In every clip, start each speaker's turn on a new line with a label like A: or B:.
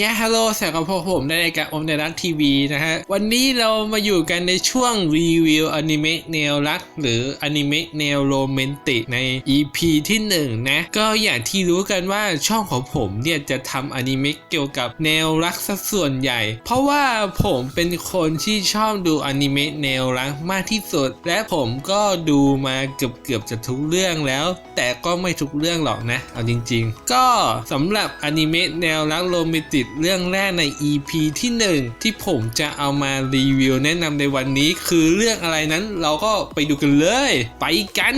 A: ยาฮัลโหลแสงกับผมในรายการอมในรักทีวีนะฮะ วันนี้เรามาอยู่กันในช่วงรีวิวอนิเมะแนวรัก หรืออนิเมะแนวโรแมนติกใน EP ที่ 1 นะ ก็อย่างที่รู้กันว่าช่องของผมเนี่ยจะทำอนิเมะเกี่ยวกับแนวรักสัดส่วนใหญ่ เพราะว่าผมเป็นคนที่ชอบดูอนิเมะแนวรักมากที่สุด และผมก็ดูมาเกือบเกือบจะทุกเรื่องแล้ว แต่ก็ไม่ทุกเรื่องหรอกนะเอาจริง ๆ ก็สำหรับอนิเมะแนวรักโรแมนติกเรื่องแรกใน EP ที่ 1 ที่ผมจะเอามารีวิวแนะนำในวันนี้ คือเรื่องอะไรนั้นเราก็ไปดูกันเลย ไปกัน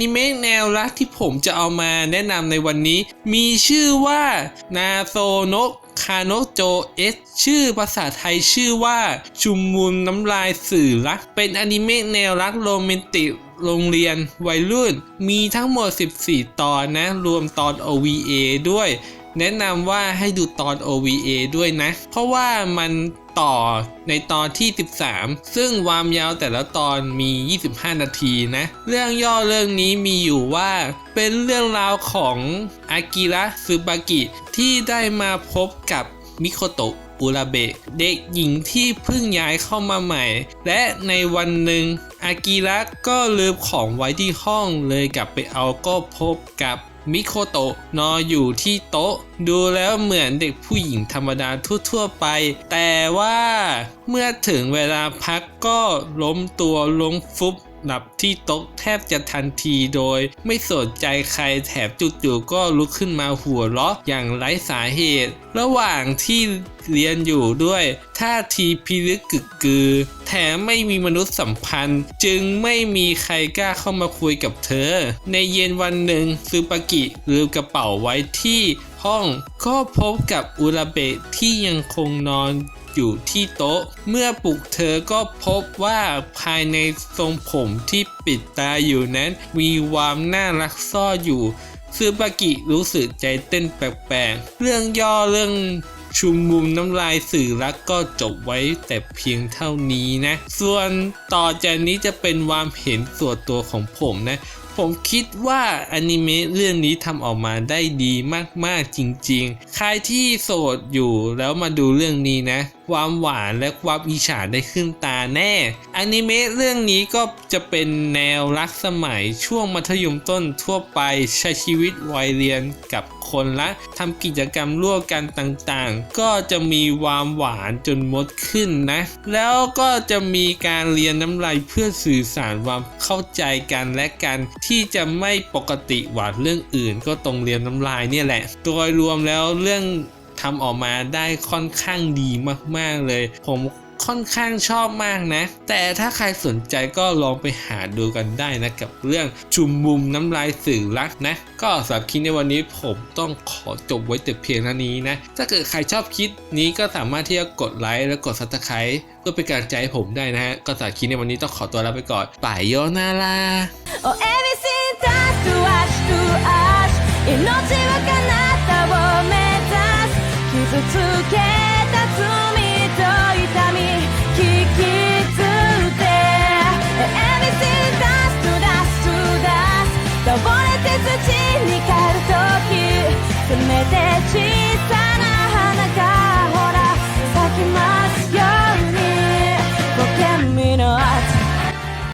A: นิเมะแนวรักที่ผมจะเอามาแนะนำในวันนี้ มีชื่อว่านาโซโนะคาโนโจเอสชื่อภาษาไทยชื่อว่า ชุมมุนน้ำลายสื่อรัก เป็นอนิเมะแนวรักโรแมนติก โรงเรียนวัยรุ่น มีทั้งหมด 14 ตอนนะ รวมตอน OVA ด้วย แนะนำว่าให้ดูตอน OVA ด้วยนะ เพราะว่ามันต่อในตอนที่ 13 ซึ่งความยาวแต่ละตอนมี 25 นาทีนะ เรื่องย่อเรื่องนี้มีอยู่ว่า เป็นเรื่องราวของอากิระซึบากิ ที่ได้มาพบกับมิโคโตะอุราเบะเด็กหญิงที่เพิ่งย้ายเข้ามาใหม่ และในวันหนึ่ง อากิระก็ลืมของไว้ที่ห้องเลยกลับไปเอาก็พบกับมิโคโตะนอนอยู่ที่โต๊ะ ดูแล้วเหมือนเด็กผู้หญิงธรรมดาทั่วๆไป แต่ว่าเมื่อถึงเวลาพักก็ล้มตัวลงฟุบ หลับที่โต๊ะแทบจะทันทีโดย ไม่สนใจใครแถบจู่ๆก็ลุกขึ้นมาหัวเราะอย่างไร้สาเหตุ ระหว่างที่เรียนอยู่ด้วยท่าทีพิลึกกึกกือ แถมไม่มีมนุษยสัมพันธ์ จึงไม่มีใครกล้าเข้ามาคุยกับเธอ ในเย็นวันหนึ่งซูปากิลืมกระเป๋าไว้ที่ห้อง ก็พบกับอุราเบะที่ยังคงนอน อยู่ที่โต๊ะ เมื่อปลุกเธอก็พบว่าภายในทรงผมที่ปิดตาอยู่นั้น มีความน่ารักซ่อนอยู่ซึบากิรู้สึกใจเต้นแปลกๆ เรื่องย่อเรื่องชุมมุมน้ำลายสื่อรักก็จบไว้แต่เพียงเท่านี้นะ ส่วนต่อจากนี้จะเป็นความเห็นส่วนตัวของผมนะ ผมคิดว่าอนิเมะเรื่องนี้ทำออกมาได้ดีมากๆจริงๆ ใครที่โสดอยู่แล้วมาดูเรื่องนี้นะ ความหวานและความอิจฉาได้ขึ้นตาแน่อนิเมะเรื่องนี้ก็จะเป็นแนวรักสมัยช่วงมัธยมต้นทั่วไปใช้ชีวิตวัยเรียนกับคนละทำกิจกรรมร่วมกันต่างๆ ก็จะมีความหวานจนมดขึ้นนะ แล้วก็จะมีการเรียนน้ำลายเพื่อสื่อสารความเข้าใจกันและกันที่จะไม่ปกติหวานเรื่องอื่น ก็ตรงเรียนน้ำลายเนี่ยแหละ โดยรวมแล้วเรื่องทำออกมาได้ค่อนข้างดีมากๆเลย ผมค่อนข้างชอบมากนะ แต่ถ้าใครสนใจก็ลองไปหาดูกันได้นะ กับเรื่องชุมมุมน้ำลายสื่อรักนะ ก็สำหรับคลิปในวันนี้ผมต้องขอจบไว้แต่เพียงเท่านี้นะ ถ้าเกิดใครชอบคลิปนี้ก็สามารถที่จะกดไลค์และกดซับสไครต์เพื่อเป็นกำลังใจให้ผมได้นะฮะ ก็สำหรับคลิปในวันนี้ต้องขอตัวลาไปก่อนป่ายโยนาลา
B: Oh everything turns 命は彼方を目指す傷つけた罪と痛み聞きつって Everything dust to dust to dust 倒れて土に変わる時せめて